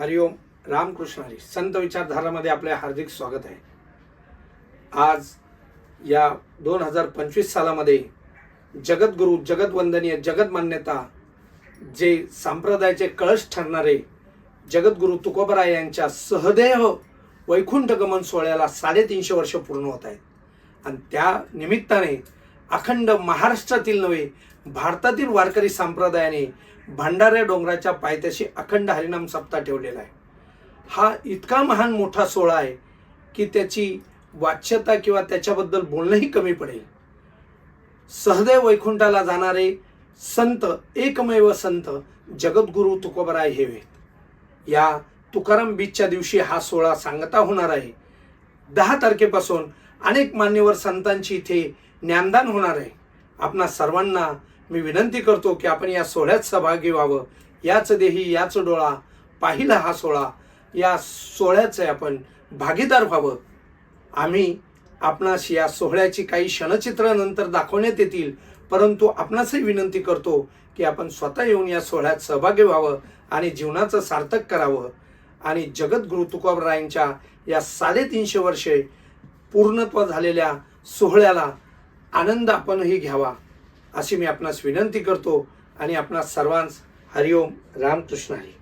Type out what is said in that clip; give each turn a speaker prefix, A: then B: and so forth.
A: हरिओम रामकृष्ण हरी. संत विचारधारामध्ये आपले हार्दिक स्वागत आहे. आज या दोन हजार पंचवीस सालामध्ये जगद्गुरू जगदवंदनीय जगदमान्यता जे संप्रदायाचे कळश ठरणारे जगद्गुरू तुकोबराय यांच्या सहदेह वैकुंठ गमन सोहळ्याला साडेतीनशे वर्ष पूर्ण होत आहेत. आणि त्या निमित्ताने अखंड महाराष्ट्रातील नव्हे भारतातील वारकरी संप्रदायाने भंडाऱ्या डोंगराच्या पायथ्याशी अखंड हरिनाम सप्ताह ठेवलेला आहे. हा इतका महान मोठा सोहळा आहे की त्याची वाच्यता किंवा त्याच्याबद्दल बोलणंही कमी पडेल. सहदेव वैकुंठाला जाणारे संत एकमेव संत जगद्गुरू तुकोबराय हे आहेत या तुकाराम बीचच्या दिवशी हा सोहळा सांगता होणार आहे. दहा तारखेपासून अनेक मान्यवर संतांची इथे ज्ञानदान होणार आहे. आपणा सर्वांना मी विनंती करतो की आपण या सोहळ्यात सहभागी व्हावं. याच देही याच डोळा पाहिला हा सोहळा. या सोहळ्याचे आपण भागीदार व्हावं. आम्ही आपणास या सोहळ्याची काही क्षणचित्र नंतर दाखवण्यात येतील परंतु आपणासही विनंती करतो की आपण स्वतः येऊन या सोहळ्यात सहभागी व्हावं आणि जीवनाचं सार्थक करावं. आणि जगद्गुरु तुकोबरायांच्या या साडेतीनशे वर्षे पूर्णत्व झालेल्या सोहळ्याला आनंद आपणही घ्यावा अशी मी आपणास विनंती करतो आणि आपणास सर्वांस हरिओम रामकृष्ण हरी.